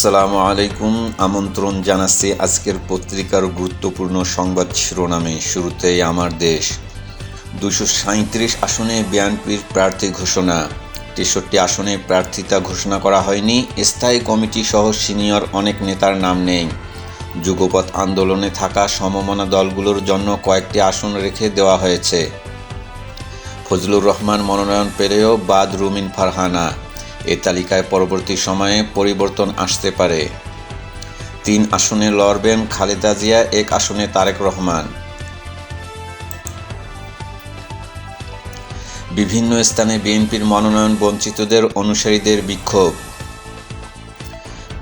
আসসালামু আলাইকুম। আমন্ত্রণ জানাচ্ছি আজকের পত্রিকার গুরুত্বপূর্ণ সংবাদ শিরোনামে। শুরুতেই আমার দেশ। দুশো সাঁত্রিশ আসনে বিএনপির প্রার্থী ঘোষণা। তেষট্টি আসনে প্রার্থিতা ঘোষণা করা হয়নি। স্থায়ী কমিটি সহ সিনিয়র অনেক নেতার নাম নেই। যুগপৎ আন্দোলনে থাকা সমমনা দলগুলোর জন্য কয়েকটি আসন রেখে দেওয়া হয়েছে। ফজলুর রহমান মনোনয়ন পেলেও বাদ রুমিন ফারহানা। এ তালিকায় পরবর্তী সময়ে পরিবর্তন আসতে পারে। তিন আসনে লড়বেন খালেদা জিয়া, এক আসনে তারেক রহমান। বিভিন্ন স্থানে বিএনপির মনোনয়ন বঞ্চিতদের অনুসারীদের বিক্ষোভ।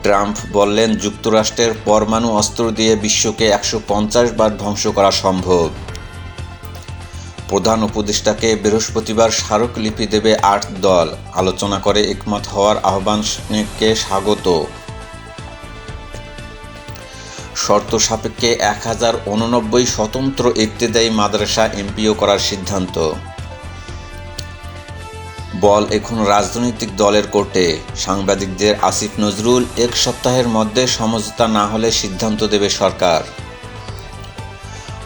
ট্রাম্প বললেন, যুক্তরাষ্ট্রের পরমাণু অস্ত্র দিয়ে বিশ্বকে একশো পঞ্চাশ বার ধ্বংস করা সম্ভব। প্রধান উপদেষ্টাকে বৃহস্পতিবার স্মারকলিপি দেবে আট দল। আলোচনা করে একমত হওয়ার আহ্বানকে স্বাগত। শর্ত সাপেক্ষে এক হাজার উননব্বই স্বতন্ত্র ইত্তেদায়ী মাদ্রাসা এমপিও করার সিদ্ধান্ত। বল এখন রাজনৈতিক দলের কোর্টে। সাংবাদিকদের আসিফ নজরুল, এক সপ্তাহের মধ্যে সমঝোতা না হলে সিদ্ধান্ত দেবে সরকার।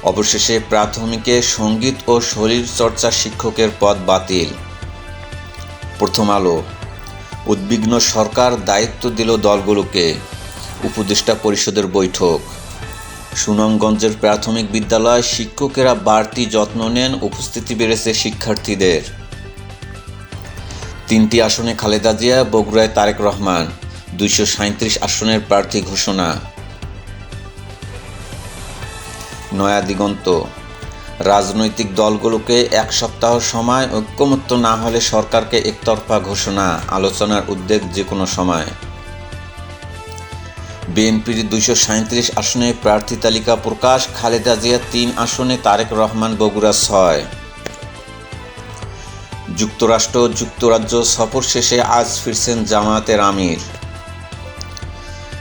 অবশেষে প্রাথমিকে সংগীত ও শরীরচর্চা শিক্ষকের পদ বাতিল। প্রথম আলো। উদ্বিগ্ন সরকার দায়িত্ব দিল দলগুলোকে। উপদেষ্টা পরিষদের বৈঠক। সুনামগঞ্জের প্রাথমিক বিদ্যালয় শিক্ষকেরা বাড়তি যত্ন নেন, উপস্থিতি বেড়েছে শিক্ষার্থীদের। তিনটি আসনে খালেদা জিয়া, বগুড়ায় তারেক রহমান। দুইশো আসনের প্রার্থী ঘোষণা। নয়া দিগন্ত। রাজনৈতিক দলগুলোকে এক সপ্তাহ সময় ঐক্যমত্য না হলে সরকারকে একতরফা ঘোষণা, আলোচনার উদ্যোগ যে কোনো সময়। বিএনপির দুইশো সাঁত্রিশ আসনে প্রার্থী তালিকা প্রকাশ, খালেদা জিয়া তিন আসনে তারেক রহমান, বগুড়া ছয়। যুক্তরাষ্ট্র যুক্তরাজ্য সফর শেষে আজ ফিরছেন জামায়াতের আমির।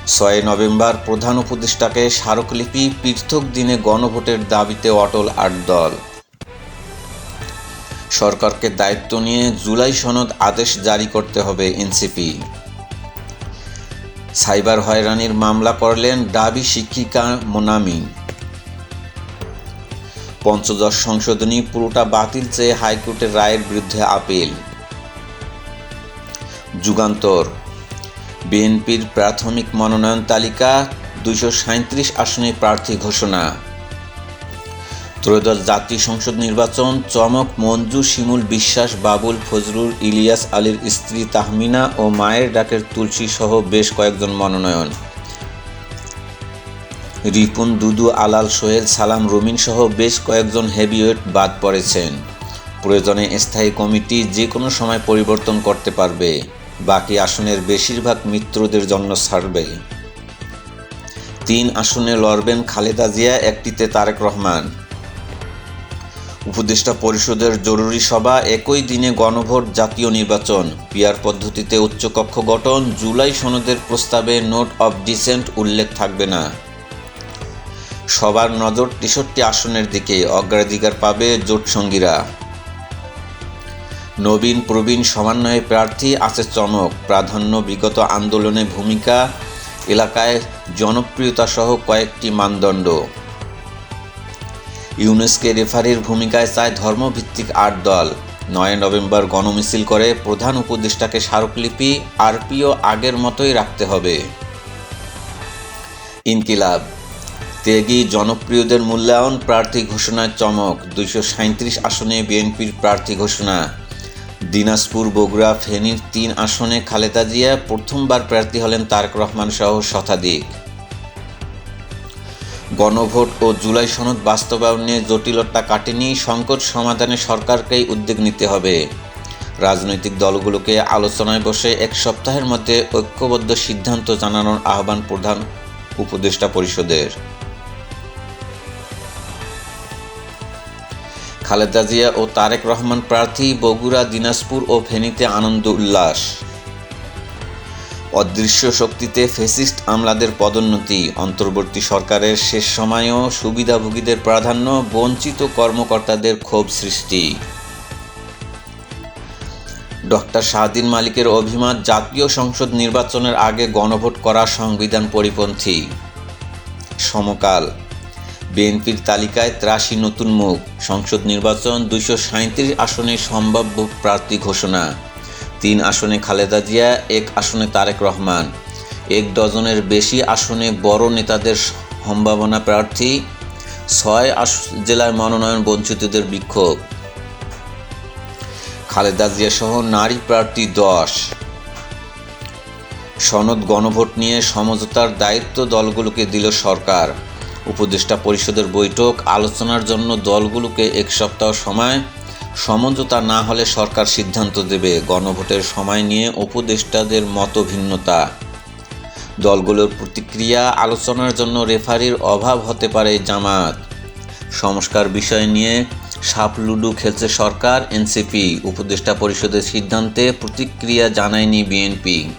ছয় নভেম্বর প্রধান উপদেষ্টাকে স্মারকলিপি পৃথক দিনে গণভোটের দাবিতে অটল আট দল। সরকারকে দায়িত্ব নিয়ে জুলাই সনদ আদেশ জারি করতে হবে এনসিপি। সাইবার হয়রানির মামলা করলেন ডাবি শিক্ষিকা মোনামি। পঞ্চদশ সংশোধনী পুরোটা বাতিল চেয়ে হাইকোর্টের রায়ের বিরুদ্ধে আপিল। যুগান্তর। বিএনপির প্রাথমিক মনোনয়ন তালিকা দুইশো সাঁত্রিশ আসনে প্রার্থী ঘোষণা। ত্রয়োদশ জাতীয় সংসদ নির্বাচন, চমক, মঞ্জু, শিমুল বিশ্বাস, বাবুল, ফজরুল, ইলিয়াস আলীর স্ত্রী তাহমিনা ও মায়ের ডাকের তুলসী সহ বেশ কয়েকজন মনোনয়ন। রিপুন, দুদু, আলাল, সোহেল, সালাম, রুমিন সহ বেশ কয়েকজন হেভিওয়েট বাদ পড়েছেন। প্রয়োজনে স্থায়ী কমিটি যে কোনো সময় পরিবর্তন করতে পারবে। বাকি আসনের বেশিরভাগ মিত্রদের জন্য ছাড়বে তিন আসনে লড়বেন খালেদা জিয়া, একটিতে তারেক রহমান। উপদেষ্টা পরিষদের জরুরি সভা, একই দিনে গণভোট জাতীয় নির্বাচন। পিয়ার পদ্ধতিতে উচ্চকক্ষ গঠন, জুলাই সনদের প্রস্তাবে নোট অব ডিসেন্ট উল্লেখ থাকবে না। সবার নজর তেষট্টি আসনের দিকে, অগ্রাধিকার পাবে জোট সঙ্গীরা। নবীন প্রবীণ সমন্বয়ে প্রার্থী আছে চমক। প্রাধান্য বিগত আন্দোলনে ভূমিকা, এলাকায় জনপ্রিয়তা সহ কয়েকটি মানদণ্ড। ইউনেস্কে রেফারির ভূমিকায় চায় ধর্মভিত্তিক আট দল। নয় নভেম্বর গণমিছিল করে প্রধান উপদেষ্টাকে স্মারকলিপি আরপিও আগের মতোই রাখতে হবে। ইনকিলাব। ত্যাগী জনপ্রিয়দের মূল্যায়ন প্রার্থী ঘোষণায় চমক। দুইশো আসনে বিএনপির প্রার্থী ঘোষণা। দিনাজপুর, বগুড়া ফেনীর তিন আসনে খালেদা জিয়া প্রথমবার প্রার্থী হলেন তারক রহমান সহ শতাধিক। গণভোট ও জুলাই সনদ বাস্তবায়ন নিয়ে জটিলতা কাটেনি, সংকট সমাধানে সরকারকেই উদ্যোগ নিতে হবে। রাজনৈতিক দলগুলোকে আলোচনায় বসে এক সপ্তাহের মধ্যে ঐক্যবদ্ধ সিদ্ধান্ত জানানোর আহ্বান প্রধান উপদেষ্টা পরিষদের। খালেদা জিয়া ও তারেক রহমান প্রার্থী বগুড়া, দিনাজপুর ও ফেনীতে আনন্দ উল্লাস। অদৃশ্য শক্তিতে ফেসিস্ট আমলাদের পদোন্নতি। অন্তর্বর্তী সরকারের শেষ সময়েও সুবিধাভোগীদের প্রাধান্য, বঞ্চিত কর্মকর্তাদের ক্ষোভ সৃষ্টি। ডক্টর শাহদিন মালিকের অভিমত, জাতীয় সংসদ নির্বাচনের আগে গণভোট করা সংবিধান পরিপন্থী। সমকাল বিএনপির তালিকায় ত্রাসী নতুন মুখ। সংসদ নির্বাচন দুইশো সাঁত্রিশ আসনে সম্ভাব্য প্রার্থী ঘোষণা। তিন আসনে খালেদা জিয়া, এক আসনে তারেক রহমান। এক ডজনের বেশি আসনে বড় নেতাদের সম্ভাবনা প্রার্থী। ছয় আস জেলায় মনোনয়ন বঞ্চিতদের বিক্ষোভ। খালেদা জিয়া সহ নারী প্রার্থী দশ। সনদ গণভোট নিয়ে সমঝোতার দায়িত্ব দলগুলোকে দিল সরকার। উপদেষ্টা পরিষদের বৈঠক আলোচনার জন্য দলগুলোকে এক সপ্তাহ সময়, সমঝোতা না হলে সরকার সিদ্ধান্ত দেবে। গণভোটের সময় নিয়ে উপদেষ্টাদের মত ভিন্নতা দলগুলোর প্রতিক্রিয়া আলোচনার জন্য রেফারির অভাব হতে পারে জামাত। সংস্কার বিষয় নিয়ে সাপ লুডু খেলছে সরকার, এনসিপি। উপদেষ্টা পরিষদের সিদ্ধান্তে প্রতিক্রিয়া জানায়নি বিএনপি।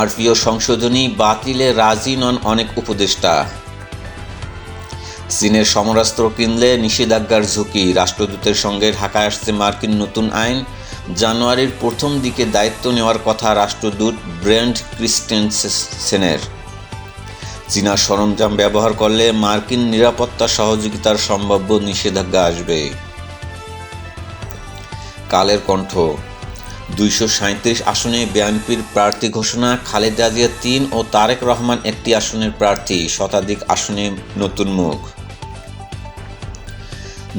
আরপিও সংশোধনী, বাতিলে রাজি নন অনেক উপদেষ্টা। চীনের সমরাস্ত্র কিনলে নিষেধাজ্ঞার ঝুঁকি। রাষ্ট্রদূতের সঙ্গে ঢাকায় আসছে মার্কিন নতুন আইন। জানুয়ারির প্রথম দিকে দায়িত্ব নেওয়ার কথা রাষ্ট্রদূত ব্র্যান্ড ক্রিস্টেনসেনের চীনা সরঞ্জাম ব্যবহার করলে মার্কিন নিরাপত্তা সহযোগিতার সম্ভাব্য নিষেধাজ্ঞা আসবে। কালের কণ্ঠ। দুইশো সাঁত্রিশ আসনে বিএনপির প্রার্থী ঘোষণা, খালেদা জিয়া তিন ও তারেক রহমান একটি আসনের প্রার্থী, শতাধিক আসনে নতুন মুখ।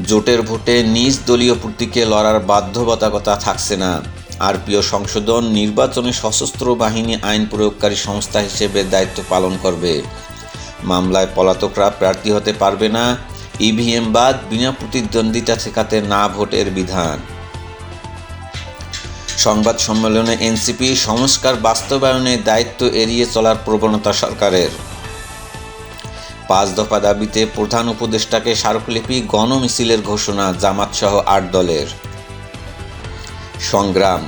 জোটের ভোটে নিজ দলীয় প্রতীকে লড়ার বাধ্যবাধকতা থাকছে না। আরপিও সংশোধন, নির্বাচনে সশস্ত্র বাহিনী আইন প্রয়োগকারী সংস্থা হিসেবে দায়িত্ব পালন করবে। মামলায় পলাতকরা প্রার্থী হতে পারবে না। ইভিএম বাদ, বিনা প্রতিদ্বন্দ্বিতা ঠেকাতে না ভোটের বিধান। সংবাদ সম্মেলনে এনসিপি সংস্কার বাস্তবায়নে দায়িত্ব এড়িয়ে চলার প্রবণতা সরকারের। পাঁচ দফা দাবিতে প্রধান উপদেষ্টাকে স্মারকলিপি, গণমিছিলের ঘোষণা, জামাতসহ আট দলের। সংগ্রাম।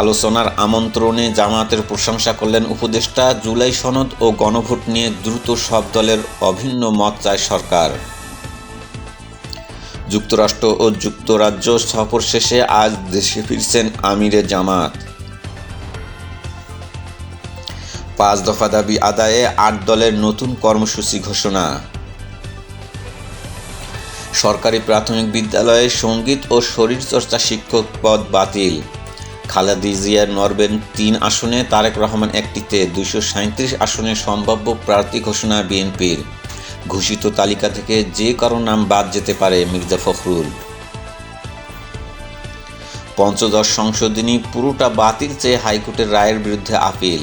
আলোচনার আমন্ত্রণে জামাতের প্রশংসা করলেন উপদেষ্টা। জুলাই সনদ ও গণভোট নিয়ে দ্রুত সব দলের অভিন্ন মত চায় সরকার। যুক্তরাষ্ট্র ও যুক্তরাজ্য সফর শেষে আজ দেশে ফিরছেন আমিরে জামাত। পাঁচ দফা দাবি আদায়ে আট দলের নতুন কর্মসূচি ঘোষণা। সরকারি প্রাথমিক বিদ্যালয়ে সংগীত ও শরীরচর্চা শিক্ষক পদ বাতিল। খালেদি জিয়ার নরবেন তিন আসনে, তারেক রহমান একটিতে, দুইশো আসনে সম্ভাব্য প্রার্থী ঘোষণা বিএনপির। ঘোষিত তালিকা থেকে যে কারও নাম বাদ যেতে পারে মির্জা ফখরুল। পঞ্চদশ সংশোধনী পুরোটা বাতিল চেয়ে হাইকোর্টের রায়ের বিরুদ্ধে আপিল।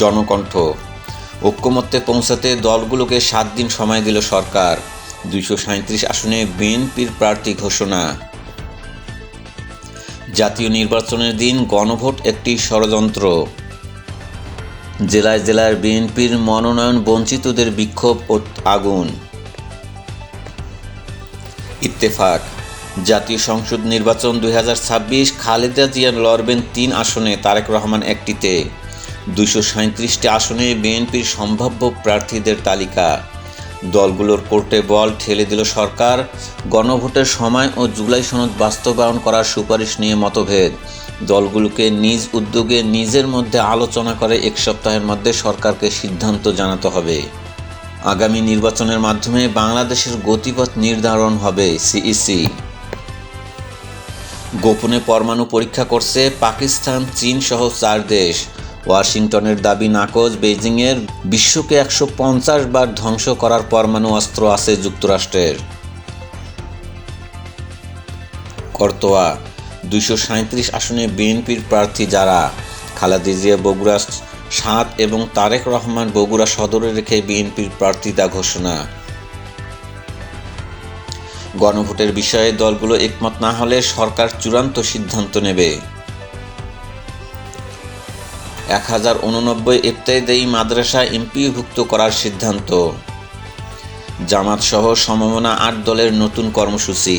জনকণ্ঠ, ঐক্যমত্যে পৌঁছাতে দলগুলোকে সাত দিন সময় দিল সরকার। দুইশো সাঁত্রিশ আসনে বিএনপির প্রার্থী ঘোষণা। জাতীয় নির্বাচনের দিন গণভোট একটি ষড়যন্ত্র। জেলায় জেলার বিএনপির মনোনয়ন বঞ্চিতদের বিক্ষোভ ও আগুন। ইত্তেফাক, জাতীয় সংসদ নির্বাচন দুই হাজার ছাব্বিশ, খালেদা জিয়া লড়বেন তিন আসনে তারেক রহমান একটিতে। দুইশো সাঁত্রিশটি আসনে বিএনপির সম্ভাব্য প্রার্থীদের তালিকা। দলগুলোর কোর্টে বল ঠেলে দিল সরকার। গণভোটের সময় ও জুলাই সনদ বাস্তবায়ন করার সুপারিশ নিয়ে মতভেদ। দলগুলোকে নিজ উদ্যোগে নিজের মধ্যে আলোচনা করে এক সপ্তাহের মধ্যে সরকারকে সিদ্ধান্ত জানাতে হবে। আগামী নির্বাচনের মাধ্যমে বাংলাদেশের গতিপথ নির্ধারণ হবে সিইসি। গোপনে পরমাণু পরীক্ষা করছে পাকিস্তান, চীন সহ চার দেশ। ওয়াশিংটনের দাবি নাকচ বেইজিংয়ের বিশ্বকে একশো পঞ্চাশ বার ধ্বংস করার পরমাণু অস্ত্র আছে যুক্তরাষ্ট্রের। কর্তোয়া দুইশো সাঁত্রিশ আসনে বিএনপির প্রার্থী যারা, খালাদি জিয়া বগুড়া সাত এবং তারেক রহমান বগুড়া সদরে রেখে বিএনপির প্রার্থিতা ঘোষণা। গণভোটের বিষয়ে দলগুলো একমত না হলে সরকার চূড়ান্ত সিদ্ধান্ত নেবে। এক হাজার উননব্বই ইফতাইদেই মাদ্রাসা এমপিভুক্ত করার সিদ্ধান্ত। জামাত সহ সমমনা আট দলের নতুন কর্মসূচি।